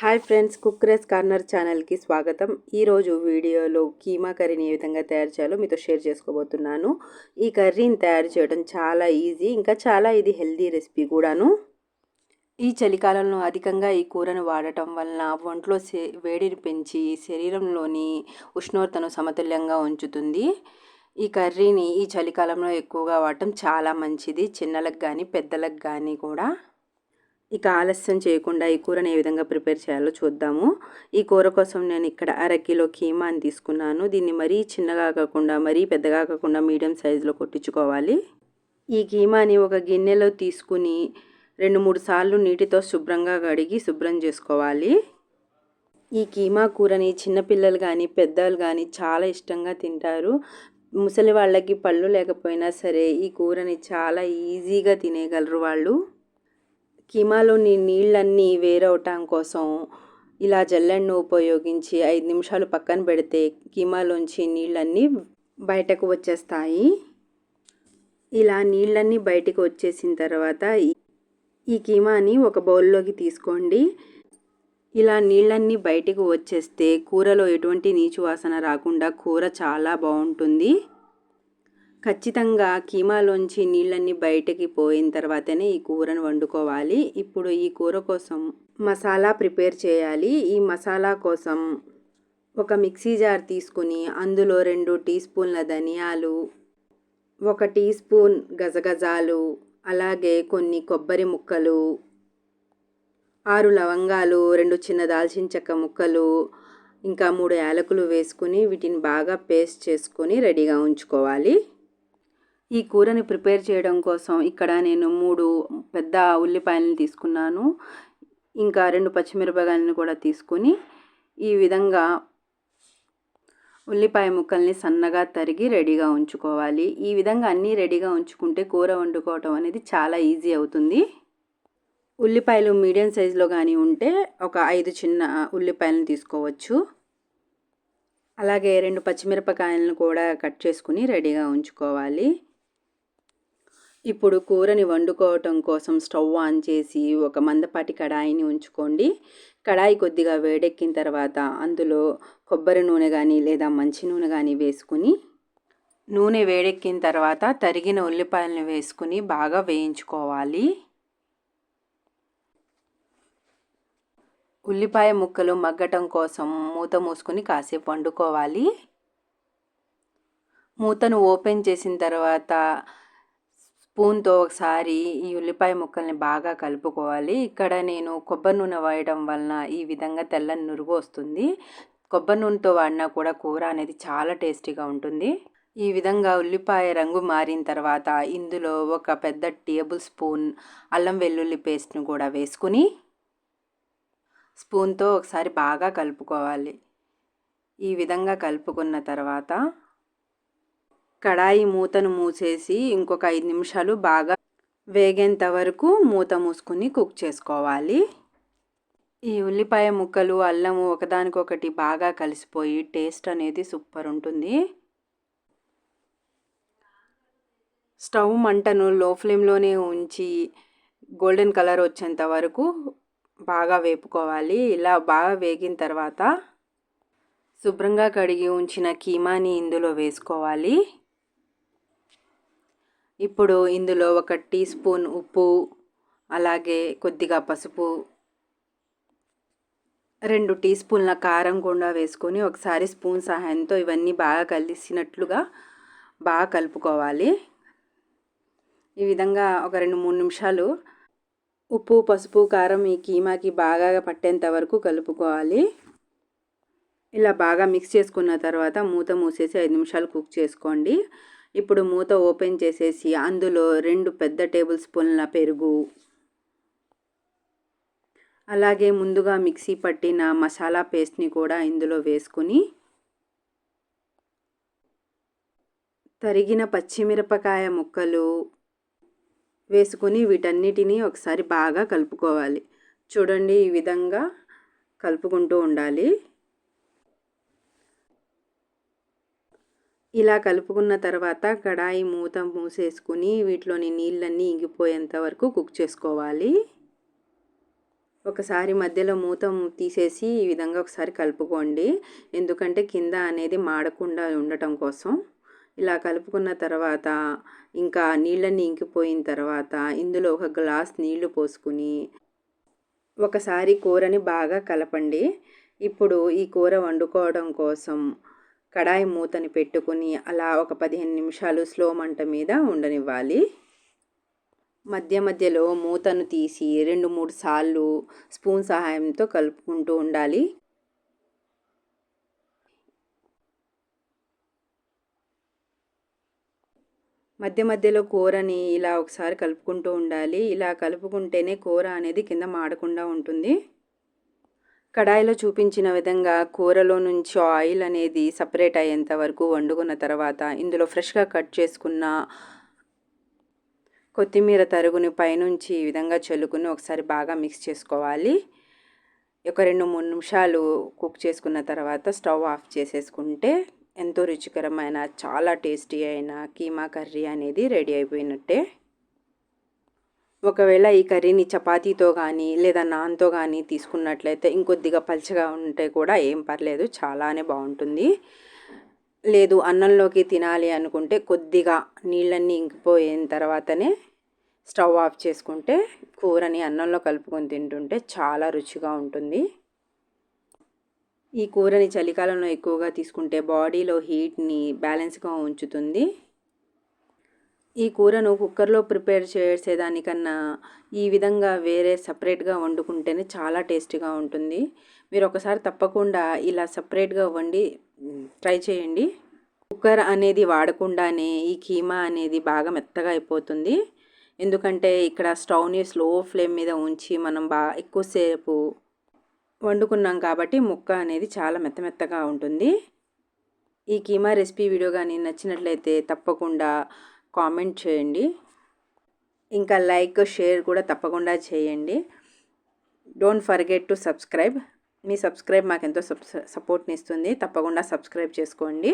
Hi friends కుక్రెస్ corner ఛానల్కి స్వాగతం. ఈరోజు వీడియోలో కీమా కర్రీని ఏ విధంగా తయారు చేయాలో మీతో షేర్ చేసుకోబోతున్నాను. ఈ కర్రీని తయారు చేయడం చాలా ఈజీ ఇంకా చాలా ఇది హెల్దీ రెసిపీ కూడాను. ఈ చలికాలంలో అధికంగా ఈ కూరను వాడటం వలన ఒంట్లో వేడిని పెంచి శరీరంలోని ఉష్ణోగ్రతను సమతుల్యంగా ఉంచుతుంది. ఈ కర్రీని ఈ చలికాలంలో ఎక్కువగా వాడటం చాలా మంచిది చిన్నలకు కానీ పెద్దలకు కానీ కూడా. ఇక ఆలస్యం చేయకుండా ఈ కూరని ఏ విధంగా ప్రిపేర్ చేయాలో చూద్దాము. ఈ కూర కోసం నేను ఇక్కడ అరకిలో కీమాని తీసుకున్నాను. దీన్ని మరీ చిన్నగా కాకుండా మరీ పెద్దగా కాకుండా మీడియం సైజులో కొట్టించుకోవాలి. ఈ కీమాని ఒక గిన్నెలో తీసుకుని రెండు మూడు సార్లు నీటితో శుభ్రంగా కడిగి శుభ్రం చేసుకోవాలి. ఈ కీమా కూరని చిన్నపిల్లలు కానీ పెద్దలు కానీ చాలా ఇష్టంగా తింటారు. ముసలి వాళ్ళకి పళ్ళు లేకపోయినా సరే ఈ కూరని చాలా ఈజీగా తినేయగలరు వాళ్ళు. కీమాలోని నీళ్ళన్నీ వేరవటం కోసం ఇలా జల్లెడను ఉపయోగించి ఐదు నిమిషాలు పక్కన పెడితే కీమాలోంచి నీళ్ళన్నీ బయటకు వచ్చేస్తాయి. ఇలా నీళ్ళన్నీ బయటకు వచ్చేసిన తర్వాత ఈ కీమాని ఒక బౌల్లోకి తీసుకోండి. ఇలా నీళ్ళన్నీ బయటకు వచ్చేస్తే కూరలో ఎటువంటి నీచు వాసన రాకుండా కూర చాలా బాగుంటుంది. ఖచ్చితంగా కీమాలోంచి నీళ్ళన్నీ బయటకి పోయిన తర్వాతనే ఈ కూరను వండుకోవాలి. ఇప్పుడు ఈ కూర కోసం మసాలా ప్రిపేర్ చేయాలి. ఈ మసాలా కోసం ఒక మిక్సీ జార్ తీసుకుని అందులో రెండు టీ స్పూన్ల ధనియాలు ఒక టీ స్పూన్ గజగజాలు అలాగే కొన్ని కొబ్బరి ముక్కలు ఆరు లవంగాలు రెండు చిన్న దాల్చిన చెక్క ముక్కలు ఇంకా మూడు యాలకులు వేసుకుని వీటిని బాగా పేస్ట్ చేసుకొని రెడీగా ఉంచుకోవాలి. ఈ కూరని ప్రిపేర్ చేయడం కోసం ఇక్కడ నేను మూడు పెద్ద ఉల్లిపాయలను తీసుకున్నాను. ఇంకా రెండు పచ్చిమిరపకాయలను కూడా తీసుకొని ఈ విధంగా ఉల్లిపాయ ముక్కల్ని సన్నగా తరిగి రెడీగా ఉంచుకోవాలి. ఈ విధంగా అన్నీ రెడీగా ఉంచుకుంటే కూర వండుకోవటం అనేది చాలా ఈజీ అవుతుంది. ఉల్లిపాయలు మీడియం సైజులో కానీ ఉంటే ఒక ఐదు చిన్న ఉల్లిపాయలను తీసుకోవచ్చు. అలాగే రెండు పచ్చిమిరపకాయలను కూడా కట్ చేసుకుని రెడీగా ఉంచుకోవాలి. ఇప్పుడు కూరని వండుకోవటం కోసం స్టవ్ ఆన్ చేసి ఒక మందపాటి కడాయిని ఉంచుకోండి. కడాయి కొద్దిగా వేడెక్కిన తర్వాత అందులో కొబ్బరి నూనె కానీ లేదా మంచి నూనె కానీ వేసుకుని నూనె వేడెక్కిన తర్వాత తరిగిన ఉల్లిపాయలను వేసుకుని బాగా వేయించుకోవాలి. ఉల్లిపాయ ముక్కలు మగ్గటం కోసం మూత మూసుకుని కాసేపు వండుకోవాలి. మూతను ఓపెన్ చేసిన తర్వాత స్పూన్తో ఒకసారి ఈ ఉల్లిపాయ ముక్కల్ని బాగా కలుపుకోవాలి. ఇక్కడ నేను కొబ్బరి నూనె వేయడం వలన ఈ విధంగా తెల్లని నురుగు వస్తుంది. కొబ్బరి నూనెతో వాడినా కూడా కూర అనేది చాలా టేస్టీగా ఉంటుంది. ఈ విధంగా ఉల్లిపాయ రంగు మారిన తర్వాత ఇందులో ఒక పెద్ద టేబుల్ స్పూన్ అల్లం వెల్లుల్లి పేస్ట్ను కూడా వేసుకుని స్పూన్తో ఒకసారి బాగా కలుపుకోవాలి. ఈ విధంగా కలుపుకున్న తర్వాత కడాయి మూతను మూసేసి ఇంకొక ఐదు నిమిషాలు బాగా వేగేంత వరకు మూత మూసుకుని కుక్ చేసుకోవాలి. ఈ ఉల్లిపాయ ముక్కలు అల్లము ఒకదానికొకటి బాగా కలిసిపోయి టేస్ట్ అనేది సూపర్ ఉంటుంది. స్టవ్ మంటను లో ఫ్లేమ్లోనే ఉంచి గోల్డెన్ కలర్ వచ్చేంత వరకు బాగా వేపుకోవాలి. ఇలా బాగా వేగిన తర్వాత శుభ్రంగా కడిగి ఉంచిన కీమాని ఇందులో వేసుకోవాలి. ఇప్పుడు ఇందులో ఒక టీ స్పూన్ ఉప్పు అలాగే కొద్దిగా పసుపు రెండు టీ స్పూన్ల కారం కూడా వేసుకొని ఒకసారి స్పూన్ సహాయంతో ఇవన్నీ బాగా కలిసినట్లుగా బాగా కలుపుకోవాలి. ఈ విధంగా ఒక రెండు మూడు నిమిషాలు ఉప్పు పసుపు కారం ఈ కీమాకి బాగా పట్టేంత వరకు కలుపుకోవాలి. ఇలా బాగా మిక్స్ చేసుకున్న తర్వాత మూత మూసేసి ఐదు నిమిషాలు కుక్ చేసుకోండి. ఇప్పుడు మూత ఓపెన్ చేసేసి అందులో రెండు పెద్ద టేబుల్ స్పూన్ల పెరుగు. అలాగే ముందుగా మిక్సీ పట్టిన మసాలా పేస్ట్ని కూడా ఇందులో వేసుకుని తరిగిన పచ్చిమిరపకాయ ముక్కలు వేసుకుని వీటన్నిటినీ ఒకసారి బాగా కలుపుకోవాలి. చూడండి ఈ విధంగా కలుపుకుంటూ ఉండాలి. ఇలా కలుపుకున్న తర్వాత కడాయి మూత మూసేసుకుని వీటిలోని నీళ్ళన్నీ ఇంగిపోయేంత వరకు కుక్ చేసుకోవాలి. ఒకసారి మధ్యలో మూత తీసేసి ఈ విధంగా ఒకసారి కలుపుకోండి. ఎందుకంటే కింద అనేది మాడకుండా ఉండటం కోసం. ఇలా కలుపుకున్న తర్వాత ఇంకా నీళ్ళని ఇంకిపోయిన తర్వాత ఇందులో ఒక గ్లాస్ నీళ్ళు పోసుకుని ఒకసారి కూరని బాగా కలపండి. ఇప్పుడు ఈ కూర వండుకోవడం కోసం కడాయి మూతని పెట్టుకుని అలా ఒక పదిహేను నిమిషాలు స్లో మంట మీద ఉండనివ్వాలి. మధ్య మధ్యలో మూతను తీసి రెండు మూడు సార్లు స్పూన్ సహాయంతో కలుపుకుంటూ ఉండాలి. మధ్య మధ్యలో కూరని ఇలా ఒకసారి కలుపుకుంటూ ఉండాలి. ఇలా కలుపుకుంటేనే కూర అనేది కింద మాడకుండా ఉంటుంది. కడాయిలో చూపించిన విధంగా కూరలో నుంచి ఆయిల్ అనేది సపరేట్ అయ్యేంత వరకు వండుకున్న తర్వాత ఇందులో ఫ్రెష్గా కట్ చేసుకున్న కొత్తిమీర తరుగుని పైనుంచి ఈ విధంగా చల్లుకుని ఒకసారి బాగా మిక్స్ చేసుకోవాలి. ఒక రెండు మూడు నిమిషాలు కుక్ చేసుకున్న తర్వాత స్టవ్ ఆఫ్ చేసేసుకుంటే ఎంతో రుచికరమైన చాలా టేస్టీ అయిన కీమా కర్రీ అనేది రెడీ అయిపోయినట్టే. ఒకవేళ ఈ కర్రీని చపాతీతో కానీ లేదా నాన్తో కానీ తీసుకున్నట్లయితే ఇంకొద్దిగా పల్చగా ఉంటే కూడా ఏం పర్లేదు చాలానే బాగుంటుంది. లేదు అన్నంలోకి తినాలి అనుకుంటే కొద్దిగా నీళ్ళన్నీ ఇంకిపోయిన తర్వాతనే స్టవ్ ఆఫ్ చేసుకుంటే కూరని అన్నంలో కలుపుకొని తింటుంటే చాలా రుచిగా ఉంటుంది. ఈ కూరని చలికాలంలో ఎక్కువగా తీసుకుంటే బాడీలో హీట్ని బ్యాలెన్స్గా ఉంచుతుంది. ఈ కూరను కుక్కర్లో ప్రిపేర్ చేసేదానికన్నా ఈ విధంగా వేరే సపరేట్గా వండుకుంటేనే చాలా టేస్టీగా ఉంటుంది. మీరు ఒకసారి తప్పకుండా ఇలా సపరేట్గా వండి ట్రై చేయండి. కుక్కర్ అనేది వాడకుండానే ఈ కీమా అనేది బాగా మెత్తగా అయిపోతుంది. ఎందుకంటే ఇక్కడ స్టవ్ని స్లో ఫ్లేమ్ మీద ఉంచి మనం బాగా ఎక్కువసేపు వండుకున్నాం కాబట్టి ముక్క అనేది చాలా మెత్త మెత్తగా ఉంటుంది. ఈ కీమా రెసిపీ వీడియో కానీ నచ్చినట్లయితే తప్పకుండా కామెంట్ చేయండి. ఇంకా లైక్ షేర్ కూడా తప్పకుండా చేయండి. డోంట్ ఫర్గెట్ టు సబ్స్క్రైబ్ మీ సబ్స్క్రైబ్ మాకు ఎంతో సపోర్ట్ని ఇస్తుంది తప్పకుండా సబ్స్క్రైబ్ చేసుకోండి.